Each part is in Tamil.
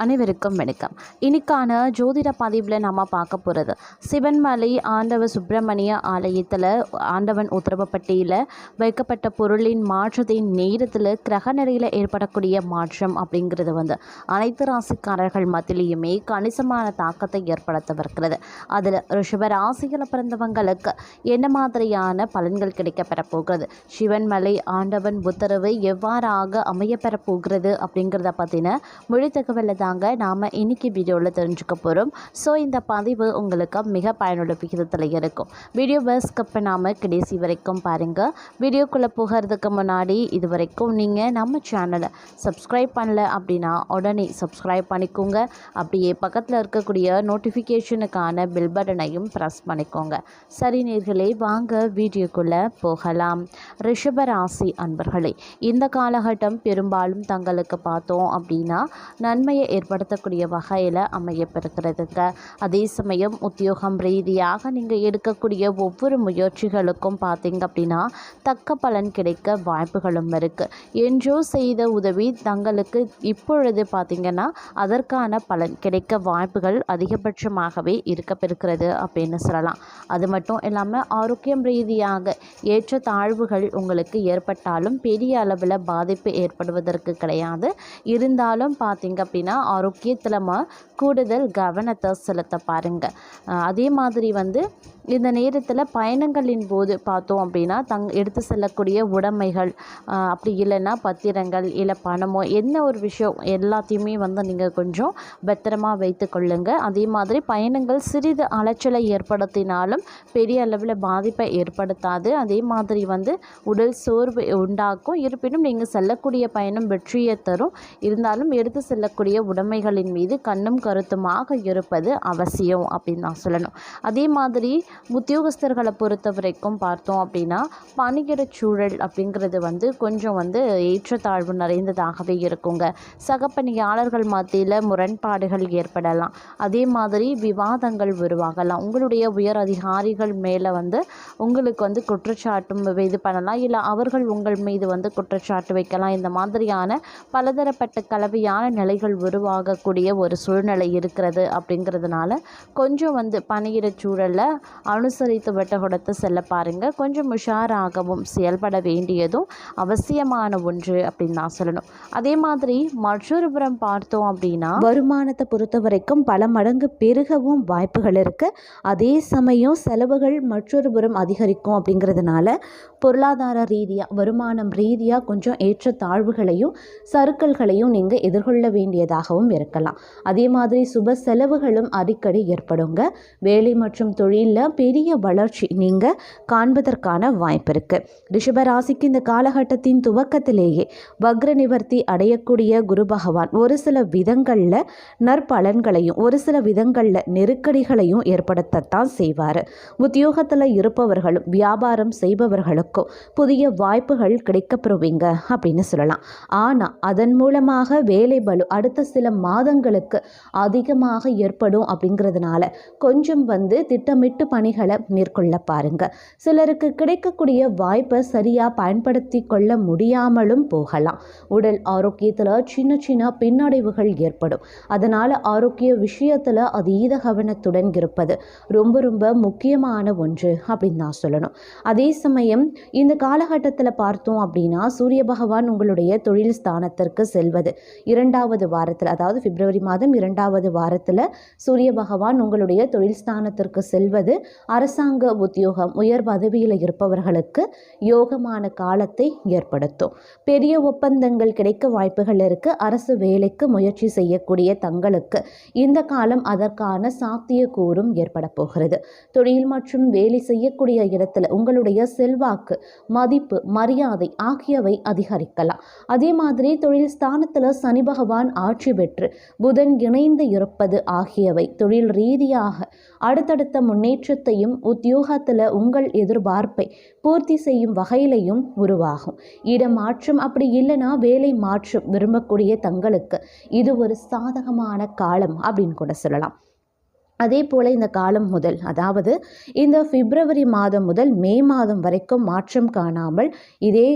அனைவருக்கும் வணக்கம். இன்னைக்கான ஜோதிட பதிவில் நம்ம பார்க்க போகிறது சிவன்மலை ஆண்டவ சுப்பிரமணிய ஆலயத்தில் ஆண்டவன் உத்தரவுப்பட்டியில் வைக்கப்பட்ட பொருளின் மாற்றத்தின் நேரத்தில் கிரக நிலையில் ஏற்படக்கூடிய மாற்றம் அப்படிங்கிறது வந்து அனைத்து ராசிக்காரர்கள் மத்தியிலையுமே கணிசமான தாக்கத்தை ஏற்படுத்த வருகிறது அதில் ரிஷப ராசியில் பிறந்தவங்களுக்கு என்ன மாதிரியான பலன்கள் கிடைக்கப்பெற போகிறது சிவன்மலை ஆண்டவன் உத்தரவு எவ்வாறாக அமையப்பெற போகிறது அப்படிங்கிறத பற்றின மொழி தகவலை தான் தாங்க நாம் இன்னைக்கு வீடியோவில் தெரிஞ்சுக்க போகிறோம் ஸோ இந்த பதிவு உங்களுக்கு மிக பயனுள்ள விகிதத்தில் இருக்கும். வீடியோவை ஸ்கிப் பண்ணாமல் கடைசி வரைக்கும் பாருங்கள் வீடியோக்குள்ளே போகிறதுக்கு முன்னாடி இது வரைக்கும் நீங்கள் நம்ம சேனலை சப்ஸ்கிரைப் பண்ணல அப்படின்னா உடனே சப்ஸ்கிரைப் பண்ணிக்கோங்க. அப்படியே பக்கத்தில் இருக்கக்கூடிய நோட்டிஃபிகேஷனுக்கான பில் பட்டனையும் ப்ரெஸ் பண்ணிக்கோங்க. சரி நேர்களே வாங்க வீடியோக்குள்ளே போகலாம். ரிஷபராசி அன்பர்களே இந்த காலகட்டம் பெரும்பாலும் தங்களுக்கு பார்த்தோம் அப்படின்னா நன்மையை ஏற்படுத்தக்கூடிய வகையில் அமையப்பெறுகிறதுங்க. அதே சமயம் உத்தியோகம் ரீதியாக நீங்கள் எடுக்கக்கூடிய ஒவ்வொரு முயற்சிகளுக்கும் பார்த்தீங்க அப்படின்னா தக்க பலன் கிடைக்க வாய்ப்புகளும் இருக்குது என்றோ செய்த உதவி தங்களுக்கு இப்பொழுது பார்த்திங்கன்னா அதற்கான பலன் கிடைக்க வாய்ப்புகள் அதிகபட்சமாகவே இருக்கப்பெறுகிறது அப்படின்னு சொல்லலாம். அது மட்டும் இல்லாமல் ஆரோக்கியம் ரீதியாக ஏற்ற தாழ்வுகள் உங்களுக்கு ஏற்பட்டாலும் பெரிய அளவில் பாதிப்பு ஏற்படுவதற்கு கிடையாது. இருந்தாலும் பார்த்தீங்க அப்படின்னா ஆரோக்கியத்தில் ம- கூடுதல் கவனத்தை செலுத்த பாருங்கள் அதே மாதிரி வந்து இந்த நேரத்தில் பயணங்களின் போது பார்த்தோம் அப்படின்னா தங் எடுத்து செல்லக்கூடிய உடைமைகள் அப்படி இல்லைன்னா பத்திரங்கள் இல்லை பணமோ என்ன ஒரு விஷயம் எல்லாத்தையுமே வந்து நீங்கள் கொஞ்சம் பத்திரமா வைத்து கொள்ளுங்கள் அதே மாதிரி பயணங்கள் சிறிது அலைச்சலை ஏற்படுத்தினாலும் பெரிய அளவில் பாதிப்பை ஏற்படுத்தாது. அதே மாதிரி வந்து உடல் சோர்வு உண்டாக்கும். இருப்பினும் நீங்கள் செல்லக்கூடிய பயணம் வெற்றியை தரும். இருந்தாலும் எடுத்து செல்லக்கூடிய உடைமைகளின் மீது கண்ணும் கருத்துமாக இருப்பது அவசியம் அப்படின்னு நான் சொல்லணும். அதே மாதிரி உத்தியோகஸ்தர்களை பொறுத்த வரைக்கும் பார்த்தோம் அப்படின்னா பணிகிற சூழல் அப்படிங்கிறது வந்து கொஞ்சம் வந்து ஏற்றத்தாழ்வு நிறைந்ததாகவே இருக்குங்க. சகப்பணியாளர்கள் மத்தியில் முரண்பாடுகள் ஏற்படலாம். அதே மாதிரி விவாதங்கள் உருவாகலாம். உங்களுடைய உயர் அதிகாரிகள் மேலே வந்து உங்களுக்கு வந்து குற்றச்சாட்டும் இது பண்ணலாம். இல்லை அவர்கள் உங்கள் மீது வந்து குற்றச்சாட்டு வைக்கலாம். இந்த மாதிரியான பலதரப்பட்ட கலவையான நிலைகள் உருவாகக்கூடிய ஒரு சூழ்நிலை இருக்கிறது அப்படிங்கிறதுனால கொஞ்சம் வந்து பணியிட சூழலில் அனுசரித்து விட்ட கொடுத்து செல்ல பாருங்கள் கொஞ்சம் உஷாராகவும் செயல்பட வேண்டியதும் அவசியமான ஒன்று அப்படின்னு தான் சொல்லணும். அதே மாதிரி மற்றொரு புறம் பார்த்தோம் அப்படின்னா வருமானத்தை பொறுத்த வரைக்கும் பல மடங்கு பெருகவும் வாய்ப்புகள் இருக்குது அதே சமயம் செலவுகள் மற்றொரு புறம் அதிகரிக்கும் அப்படிங்கிறதுனால பொருளாதார ரீதியாக வருமானம் ரீதியாக கொஞ்சம் ஏற்ற தாழ்வுகளையும் சறுக்கல்களையும் நீங்கள் எதிர்கொள்ள வேண்டியதாக வேண்டியதாகவும் இருக்கலாம். அதே மாதிரி சுப செலவுகளும் அடிக்கடி ஏற்படுங்க. வேலை மற்றும் தொழிலில் பெரிய வளர்ச்சி நீங்கள் காண்பதற்கான வாய்ப்பு இருக்குது ரிஷபராசிக்கு இந்த காலகட்டத்தின் துவக்கத்திலேயே வக்ர நிவர்த்தி அடையக்கூடிய குரு பகவான் ஒரு சில விதங்களில் நற்பலன்களையும் ஒரு சில விதங்களில் நெருக்கடிகளையும் ஏற்படுத்தத்தான் செய்வார். உத்தியோகத்தில் இருப்பவர்களும் வியாபாரம் செய்பவர்களுக்கும் புதிய வாய்ப்புகள் கிடைக்கப்பெறுவீங்க அப்படின்னு சொல்லலாம். ஆனால் அதன் மூலமாக வேலை பளு அடுத்த சில சில மாதங்களுக்கு அதிகமாக ஏற்படும் அப்படிங்கிறதுனால கொஞ்சம் வந்து திட்டமிட்டு பணிகளை மேற்கொள்ள பாருங்க. சிலருக்கு கிடைக்கக்கூடிய வாய்ப்பை சரியாக பயன்படுத்தி கொள்ள முடியாமலும் போகலாம். உடல் ஆரோக்கியத்தில் சின்ன சின்ன பின்னடைவுகள் ஏற்படும். அதனால் ஆரோக்கிய விஷயத்தில் அதீத கவனத்துடன் இருப்பது ரொம்ப ரொம்ப முக்கியமான ஒன்று அப்படின்னு நான் சொல்லணும். அதே சமயம் இந்த காலகட்டத்தில் பார்த்தோம் அப்படின்னா சூரிய பகவான் உங்களுடைய தொழில் ஸ்தானத்திற்கு செல்வது இரண்டாவது வாரத்தில் அதாவது பிப்ரவரி மாதம் இரண்டாவது வாரத்தில் சூரிய பகவான் உங்களுடைய தொழில் ஸ்தானத்திற்கு செல்வது அரசாங்க உத்தியோகம் உயர் பதவியில் இருப்பவர்களுக்கு யோகமான காலத்தை ஏற்படுத்தும். பெரிய ஒப்பந்தங்கள் கிடைக்க வாய்ப்புகள் இருக்கு. அரசு வேலைக்கு முயற்சி செய்யக்கூடிய தங்களுக்கு இந்த காலம் அதற்கான சாத்தியக்கூறும் ஏற்பட போகிறது. தொழில் மற்றும் வேலை செய்யக்கூடிய இடத்துல உங்களுடைய செல்வாக்கு மதிப்பு மரியாதை ஆகியவை அதிகரிக்கலாம். அதே மாதிரி தொழில் ஸ்தானத்தில் சனி பகவான் ஆட்சி பெற்று புதன் இணைந்து இருப்பது ஆகியவை தொழில் ரீதியாக அடுத்தடுத்த முன்னேற்றத்தையும் உத்தியோகத்தில் உங்கள் எதிர்பார்ப்பை பூர்த்தி செய்யும் வகையிலையும் உருவாகும். இடமாற்றம் அப்படி இல்லைன்னா வேலை மாற்றம் விரும்பக்கூடிய தங்களுக்கு இது ஒரு சாதகமான காலம் அப்படின்னு கூட சொல்லலாம். அதே போல் இந்த காலம் முதல் அதாவது இந்த பிப்ரவரி மாதம் முதல் மே மாதம் வரைக்கும் மாற்றம் காணாமல் இதே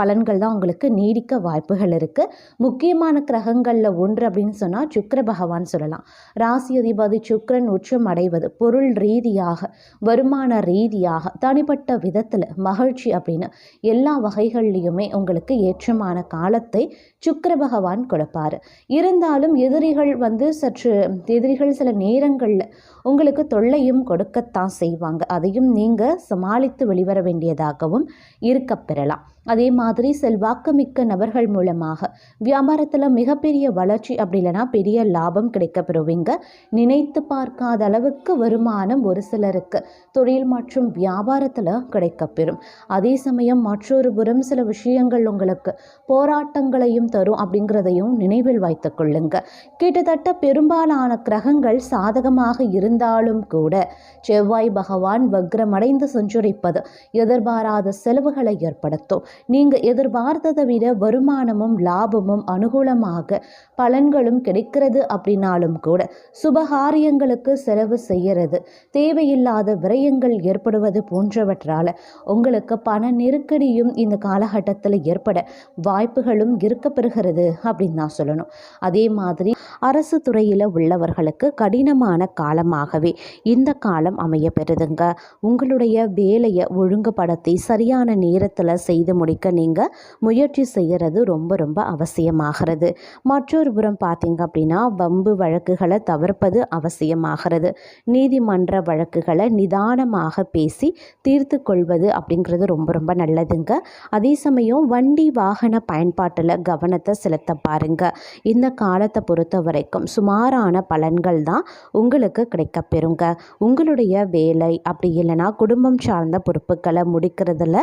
பலன்கள் தான் உங்களுக்கு நீடிக்க வாய்ப்புகள் இருக்குது முக்கியமான கிரகங்களில் ஒன்று அப்படின்னு சொன்னால் சுக்கர பகவான் சொல்லலாம். ராசி அதிபதி சுக்கரன் உச்சம் அடைவது பொருள் ரீதியாக வருமான ரீதியாக தனிப்பட்ட விதத்தில் மகிழ்ச்சி அப்படின்னு எல்லா வகைகள்லையுமே உங்களுக்கு ஏற்றமான காலத்தை சுக்கர பகவான் கொடுப்பாரு. இருந்தாலும் எதிரிகள் வந்து சற்று எதிரிகள் சில நேரங்களில் உங்களுக்கு தொல்லையும் கொடுக்கத்தான் செய்வாங்க. அதையும் நீங்கள் சமாளித்து வெளிவர வேண்டியதாகவும் இருக்கப் பெறலாம் அதே மாதிரி செல்வாக்குமிக்க நபர்கள் மூலமாக வியாபாரத்தில் மிகப்பெரிய வளர்ச்சி அப்படி இல்லைன்னா பெரிய லாபம் கிடைக்க பெறுவீங்க நினைத்து பார்க்காத அளவுக்கு வருமானம் ஒரு சிலருக்கு தொழில் மற்றும் வியாபாரத்தில் கிடைக்கப்பெறும். அதே சமயம் மற்றொரு புறம் சில விஷயங்கள் உங்களுக்கு போராட்டங்களையும் தரும் அப்படிங்கிறதையும் நினைவில் வைத்துக் கொள்ளுங்க. கிட்டத்தட்ட பெரும்பாலான கிரகங்கள் சாதகமாக இருந்தாலும் கூட செவ்வாய் பகவான் வக்ரமடைந்து சஞ்சரிப்பது எதிர்பாராத செலவுகளை ஏற்படுத்தும். நீங்கள் எதிர்பார்த்ததை விட வருமானமும் லாபமும் அனுகூலமாக பலன்களும் கிடைக்கிறது அப்படின்னாலும் கூட சுபகாரியங்களுக்கு செலவு செய்யறது தேவையில்லாத விரயங்கள் ஏற்படுவது போன்றவற்றால் உங்களுக்கு பண நெருக்கடியும் இந்த காலகட்டத்தில் ஏற்பட வாய்ப்புகளும் இருக்க பெறுகிறது அப்படின்னு தான் சொல்லணும். அதே மாதிரி அரசு துறையில் உள்ளவர்களுக்கு கடினமான காலமாகவே இந்த காலம் அமைய பெறுதுங்க உங்களுடைய வேலையை ஒழுங்குபடுத்தி சரியான நேரத்தில் செய்து முடிக்க நீங்கள் முயற்சி செய்கிறது ரொம்ப ரொம்ப அவசியமாகிறது. மற்றொரு புறம் பார்த்தீங்க அப்படின்னா வம்பு வழக்குகளை தவிர்ப்பது அவசியமாகிறது. நீதிமன்ற வழக்குகளை நிதானமாக பேசி தீர்த்து கொள்வது அப்படிங்கிறது ரொம்ப ரொம்ப நல்லதுங்க. அதே சமயம் வண்டி வாகன பயன்பாட்டில் கவனத்தை செலுத்த பாருங்க. இந்த காலத்தை பொறுத்த வரைக்கும் சுமாரான பலன்கள் தான் உங்களுக்கு கிடைக்கப்பெறுங்க. உங்களுடைய வேலை அப்படி இல்லைன்னா குடும்பம் சார்ந்த பொறுப்புகளை முடிக்கிறதுல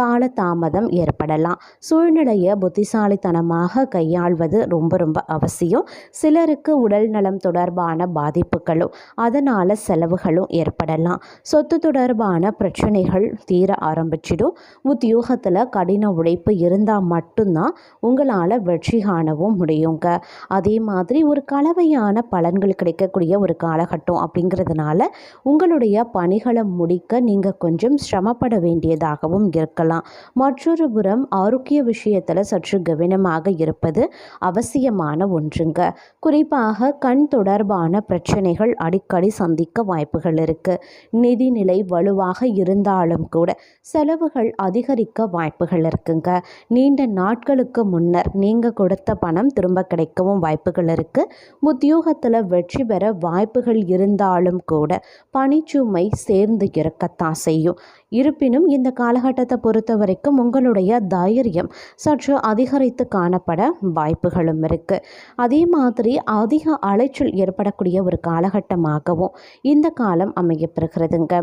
காலதாமதம் ஏற்படலாம். சூழ்நிலையை புத்திசாலித்தனமாக கையாள்வது ரொம்ப ரொம்ப அவசியம். சிலருக்கு உடல் நலம் தொடர்பான பாதிப்புகளும் அதனால் செலவுகளும் ஏற்படலாம். சொத்து தொடர்பான பிரச்சனைகள் தீர ஆரம்பிச்சிடும். உத்தியோகத்தில் கடின உழைப்பு இருந்தால் மட்டும்தான் உங்களால் வெற்றி காணவும் முடியுங்க. அதே மாதிரி ஒரு கலவையான பலன்கள் கிடைக்கக்கூடிய ஒரு காலகட்டம் அப்படிங்கிறதுனால உங்களுடைய பணிகளை முடிக்க நீங்கள் கொஞ்சம் சிரமப்பட வேண்டியதாகவும் இருக்கலாம். மற்றும் மற்றொரு புறம் ஆரோக்கிய விஷயத்தில் சற்று கவனமாக இருப்பது அவசியமான ஒன்றுங்க. குறிப்பாக கண் தொடர்பான பிரச்சனைகள் அடிக்கடி சந்திக்க வாய்ப்புகள் இருக்குது நிதிநிலை வலுவாக இருந்தாலும் கூட செலவுகள் அதிகரிக்க வாய்ப்புகள் இருக்குங்க. நீண்ட நாட்களுக்கு முன்னர் நீங்கள் கொடுத்த பணம் திரும்ப கிடைக்கவும் வாய்ப்புகள் இருக்குது உத்தியோகத்தில் வெற்றி பெற வாய்ப்புகள் இருந்தாலும் கூட பணிச்சுமை சேர்ந்து இருக்கத்தான் செய்யும். இருப்பினும் இந்த காலகட்டத்தை பொறுத்த வரைக்கும் உங்களுடைய தைரியம் சற்று அதிகரித்து காணப்பட வாய்ப்புகளும் இருக்குது அதே மாதிரி அதிக அலைச்சல் ஏற்படக்கூடிய ஒரு காலகட்டமாகவும் இந்த காலம் அமையப்பெறுகிறதுங்க.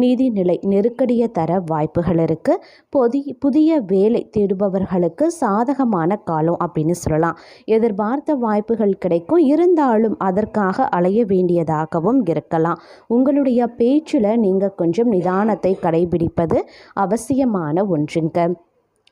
நிதிநிலை நெருக்கடியை தர வாய்ப்புகள் இருக்குது பொதி புதிய வேலை தேடுபவர்களுக்கு சாதகமான காலம் அப்படின்னு சொல்லலாம். எதிர்பார்த்த வாய்ப்புகள் கிடைக்கும். இருந்தாலும் அதற்காக அலைய வேண்டியதாகவும் இருக்கலாம். உங்களுடைய பேச்சில் நீங்கள் கொஞ்சம் நிதானத்தை கடைபிடிப்பது அவசியமான ஒன்றுங்க.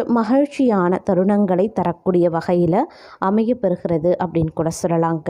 கொஞ்சம் மகிழ்ச்சியான தருணங்களை தரக்கூடிய வகையில் அமையப்பெறுகிறது அப்படின்னு கூட சொல்லலாங்க.